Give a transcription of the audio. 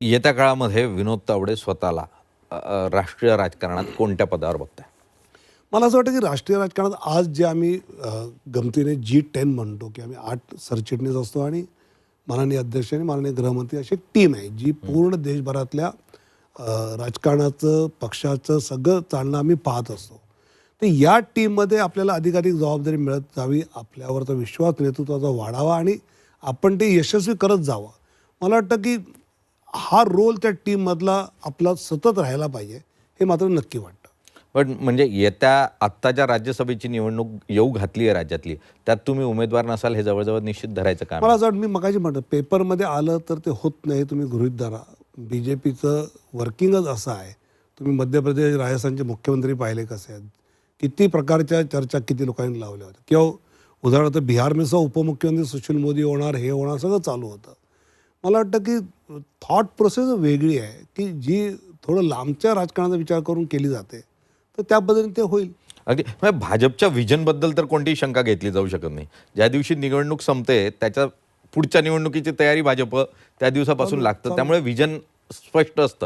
येत्या काळामध्ये विनोद तावडे स्वतःला राष्ट्रीय राजकारणात कोणत्या पदावर बघताय? मला असं वाटतं की राष्ट्रीय राजकारणात आज जे आम्ही गमतीने जी टेन म्हणतो की आम्ही आठ सरचिटणीस असतो आणि माननीय अध्यक्ष आणि माननीय गृहमंत्री अशी एक टीम आहे जी पूर्ण देशभरातल्या राजकारणाचं पक्षाचं सगळं चालणं आम्ही पाहत असतो. तर या टीममध्ये आपल्याला अधिकाधिक जबाबदारी मिळत जावी आपल्यावरचा विश्वास नेतृत्वाचा वाढावा आणि आपण ते यशस्वी करत जावं. मला वाटतं की हा रोल त्या टीममधला आपला सतत राहायला पाहिजे हे मात्र नक्की वाटतं. पण म्हणजे येत्या आत्ताच्या राज्यसभेची निवडणूक येऊ घातली आहे राज्यातली त्यात तुम्ही उमेदवार नसाल हे जवळजवळ निश्चित धरायचं काम मला असं वाटतं मी मगाशी म्हणतो पेपरमध्ये आलं तर ते होत नाही तुम्ही गृहित धरा. बी जे पीचं वर्किंगच असं आहे. तुम्ही मध्य प्रदेश राजस्थानचे मुख्यमंत्री पाहिले कसे आहेत? किती प्रकारच्या चर्चा किती लोकांनी लावल्या होत्या? किंवा उदाहरणार्थ बिहारमध्ये सुद्धा उपमुख्यमंत्री सुशील मोदी होणार हे होणार सगळं चालू होतं. मला वाटतं की थॉट प्रोसेस वेगळी आहे की जी थोडं लांबच्या राजकारणाचा विचार करून केली जाते तर त्या पद्धतीने ते होईल. अगदी. म्हणजे भाजपच्या विजनबद्दल तर कोणतीही शंका घेतली जाऊ शकत नाही. ज्या दिवशी निवडणूक संपते त्याच्या पुढच्या निवडणुकीची तयारी भाजप त्या दिवसापासून लागतं. त्यामुळे विजन स्पष्ट असतं.